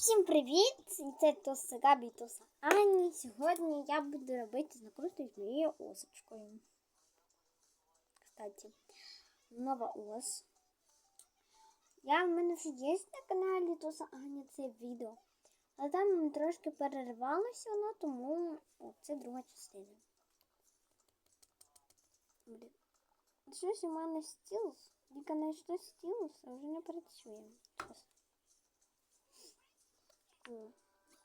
Всім привіт! Це Тоса Габі Тоса Ані. Сьогодні я буду робити накрутку з моєю осочкою. Кстати, нова ос. Я в мене вже є на каналі Тоса Ані це відео. Але там трошки перервалося воно, тому о, це друга частина. Блін. Щось у мене стілус. Тільки на що стілус, а вже не працює. Щось. М,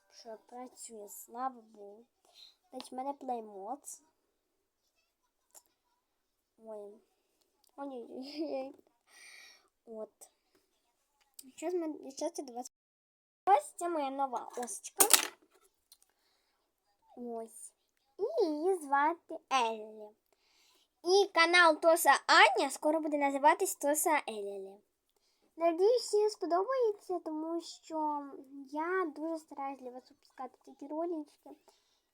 Що працює, слава Богу. Значить, в мене плеймод. Ой. Ой-ой-ой. От. Зараз ми зараз до вас. Ось це моя нова осочка. Ось. І її звати Еллі. І канал Тоса Аня скоро буде називатись Тоса Еллі. Надіюсь, всім сподобається, тому що я дуже стараюсь для вас випускати такі ролики.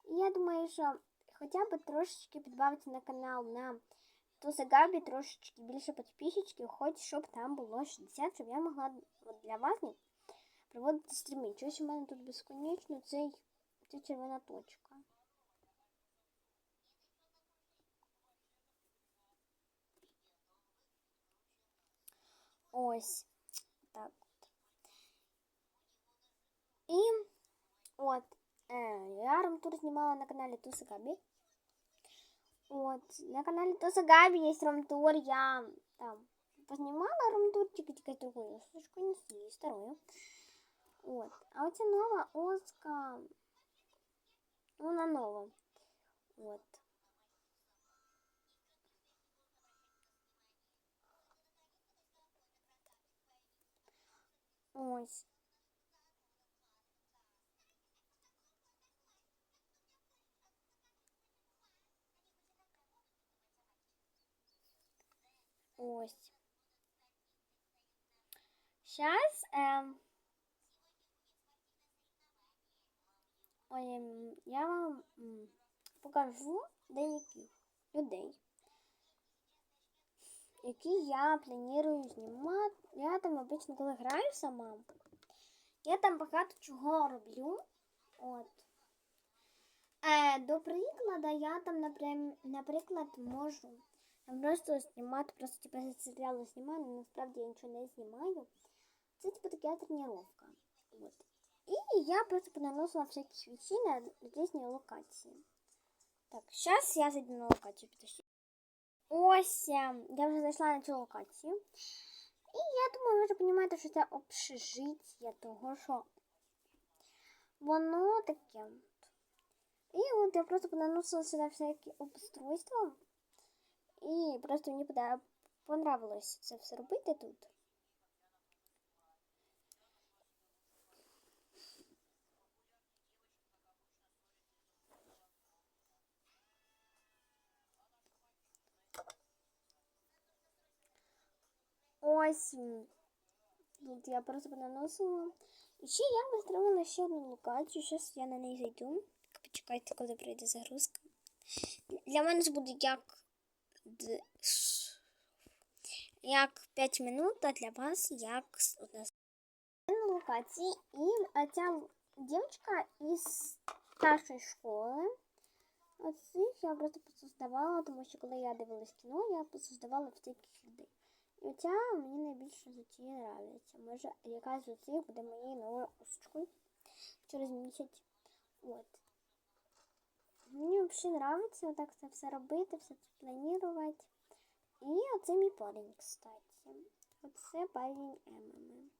І я думаю, що хоча б трошечки підбавити на канал на Туса Габі трошечки більше підписчиків, хоч щоб там було 60, щоб я могла для вас проводити стріми. Чогось у мене тут безконечно цей, ця червона точка. Ось. І от е, я ромтур знімала на каналі Туса Габі. От, на каналі Туса Габі є ромтур, я там познімала ромтурчик, тільки другою слушкою, не цією старою. От. А оця нова оска. Вона нова. От. Ось. Ось. Сейчас ем, ой, ем, я вам покажу деяких людей, які я планую знімати. Я там обично, коли граю сама, я там багато чого роблю. От. Е, до прикладу, я там, наприклад, можу там просто знімати, просто типу з серіалу знімаю, але насправді я нічого не знімаю. Це типу така тренування. От. І я просто понаносила всякі вещи на різні локації. Так, зараз я зайду на локацію, підожди. Ось, е, я вже зайшла на цю локацію. І я думаю, ви вже розумієте, що це общежиття, того що воно таке. от. І от я просто понаносила сюди всякі обустройства. І просто мені понравилось це все робити тут. Ось тут я просто понаносила. І ще я вистроїла ще одну локацію. Зараз я на неї зайду. Почекайте, коли прийде загрузка. Для мене це буде як як 5 минут, для вас як локації. І ця дівчинка із старшої школи. Оцих я просто посоздавала, тому що коли я дивилась кіно, я посоздавала всяких людей. І оця мені найбільше з цієї нравиться. Може, якась з оцих буде моєю новою осочкою через місяць. От. Мені взагалі подобається так це все робити, все це планувати. І оце мій парень, кстати. Оце парень Емми.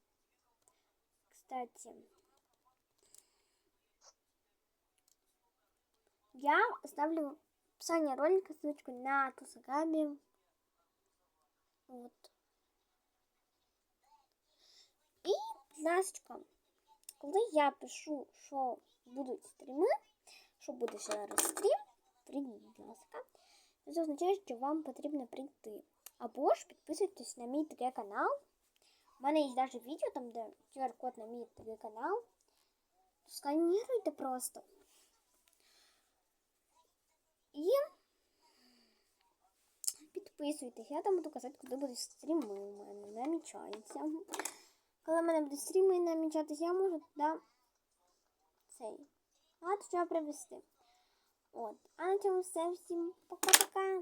Кстати. Я ставлю в описании ролика ссылочку на Тусагами. Вот. І, ласочка, коли я пишу, що будуть стріми, що буде зараз стрім, прийдіть, будь ласка. Це означає, що вам потрібно прийти. Або ж підписуйтесь на мій такий канал. У мене є навіть відео, там, де QR-код на мій такий канал. Сканіруйте просто. І підписуйтесь. Я там буду казати, куди будуть стріми у мене. Намічається. коли в мене буде стріми намічатися, я можу туди цей. Багато чого привезти. От. А на цьому все. Всім пока-пока.